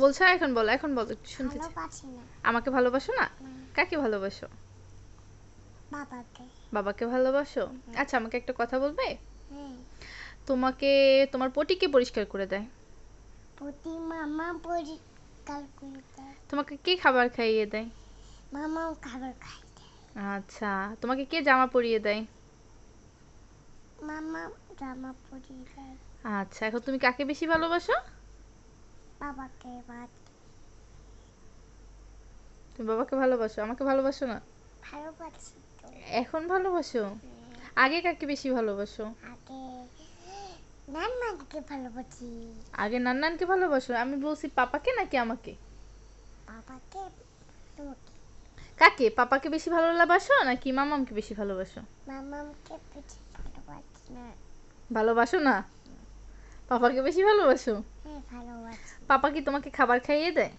বলছো এখন বলো এখন বলো শুনতে। আমাকে ভালোবাসো না? কাকে ভালোবাসো? বাবাকে। বাবাকে ভালোবাসো? আচ্ছা আমাকে একটা কথা বলবে? তোমাকে তোমার পটি কে পরিষ্কার করে দেয়। প্রতি মামা পরিষ্কার করে দেয়। তোমাকে কে খাবার খাইয়ে দেয়? মামাও খাবার খাই দেয়। আচ্ছা তোমাকে কে জামা পরিয়ে দেয়? মামা জামা পরিয়ে দেয়। আচ্ছা এখন তুমি কাকে বেশি ভালোবাসো? বাবাকে তুমি বাবাকে ভালোবাসো? আমাকে ভালোবাসো না? ভালোবাসি এখন ভালোবাসো? আগে কাকে বেশি ভালোবাসো? আগে নানমাকে ভালোবাসি। আগে নান্নানকে ভালোবাসো? আমি বলছি পাপাকে নাকি আমাকে? তোমাকে। কাকে? পাপাকে বেশি ভালোবাসো নাকি মামামকে বেশি ভালোবাসো? মামাকে বেশি ভালোবাসি না। ভালোবাসো না? পাপাকে বেশি ভালোবাসো? হ্যাঁ ভালোবাসি পাপা কি তোমাকে খাবার খাইয়ে দেয়?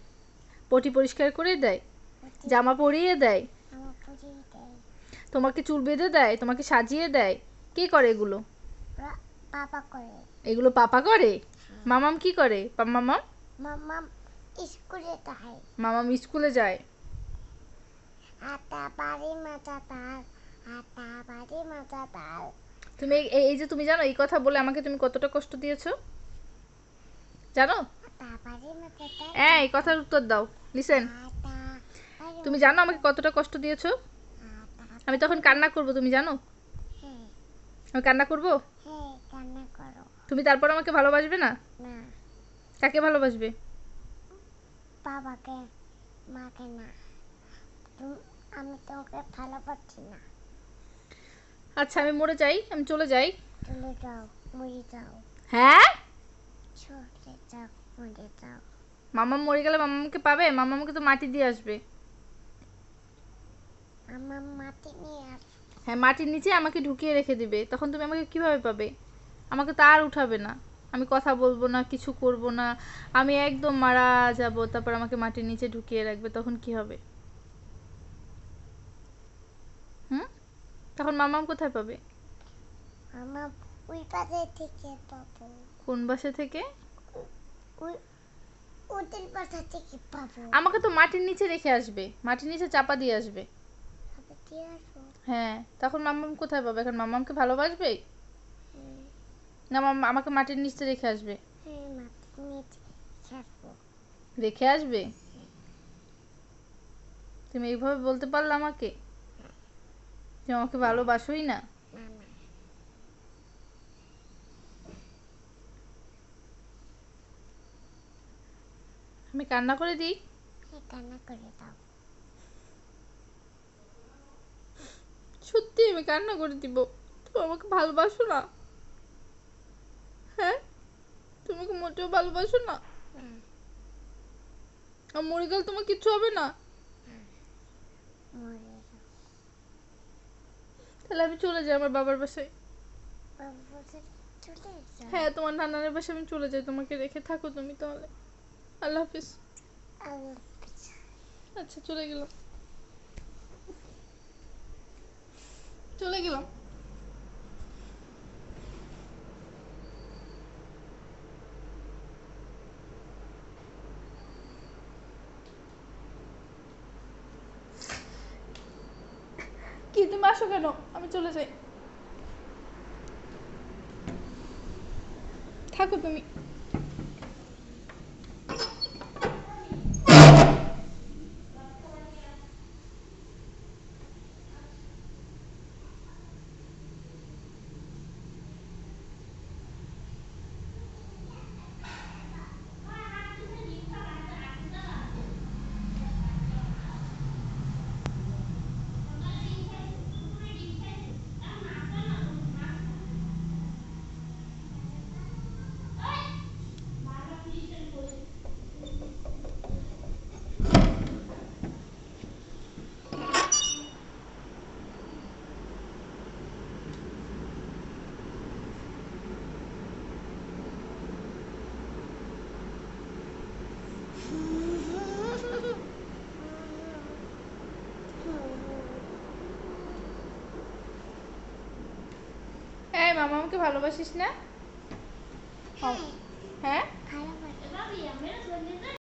পটি পরিষ্কার করে দেয়? জামা পরিয়ে দেয়? তোমাকে চুল বেঁধে দেয়? তোমাকে সাজিয়ে দেয়? কে করে এগুলো? বাবা করে। এগুলো পাপা করে? মামাম কি করে? পা- মামাম? স্কুলে যায়। মামাম স্কুলে যায়। আটা বাড়ি মাথা তাল আটা বাড়ি মাথা তাল তুমি এই যে তুমি জানো এই কথা বলে আমাকে তুমি কতটা কষ্ট দিয়েছ? জানো? এই কথার উত্তর দাও। লিসেন তুমি জানো আমাকে কতটা কষ্ট দিয়েছ? আমি তখন কান্না করব তুমি জানো? আমি কান্না করব? তুমি তারপর আমাকে ভালোবাসবে না? না কাকে ভালোবাসবে? বাবাকে মাকে না। আমি তোমাকে ভালোবাসি না। আচ্ছা আমি মরে যাই আমি চলে যাই। চলে যাও মরে যাও। হ্যাঁ? চলে যাও। মরে যাও। মামা মরে গেলে মামাকে পাবে? মামাকে তো মাটি দিয়ে আসবে। আমার মাটি নিয়ে হ্যাঁ মাটির নিচে আমাকে ঢুকিয়ে রেখে দিবে। তখন তুমি আমাকে কীভাবে পাবে? আমাকে তো আর উঠাবে না। আমি কথা বলব না কিছু করব না। আমি একদম মারা যাব তারপর আমাকে মাটির নিচে ঢুকিয়ে রাখবে। তখন কি হবে? হুম? তখন মামাম কোথায় পাবে? ওই পাশে থেকে পাবো। কোন বাসা থেকে? ওদের বাসা থেকে পাবো। আমাকে তো মাটির নিচে রেখে আসবে। মাটির নিচে চাপা দিয়ে আসবে। হ্যাঁ তখন মামাম কোথায় পাবে? এখন মামামকে ভালোবাসবে? না মামা আমাকে মাটির নিচে রেখে আসবে? হ্যাঁ রেখে আসবে? তুমি এইভাবে বলতে পারলে আমাকে? যে আমাকে ভালোবাসোই না। আমি কান্না করে দিই? হ্যাঁ কান্না করে দাও। সত্যি আমি কান্না করে দিব। তুমি আমাকে ভালোবাসো না। হ্যাঁ? তুমি আমাকে মোটেও ভালোবাসো না। আর মরে গেলে তোমার কিচ্ছু হবে না। তাহলে আমি চলে যাই আমার বাবার বাসায়। হ্যাঁ তোমার নানার বাসায় আমি চলে যাই। তোমাকে রেখে থাকো তুমি তাহলে। আল্লাহ হাফিজ। আচ্ছা চলে গেলাম। চলে গেলাম। কি তুমি আসো কেন? আমি চলে যাই। থাকো তুমি। মামা আমাকে ভালোবাসিস না? হ্যাঁ।, হ্যাঁ?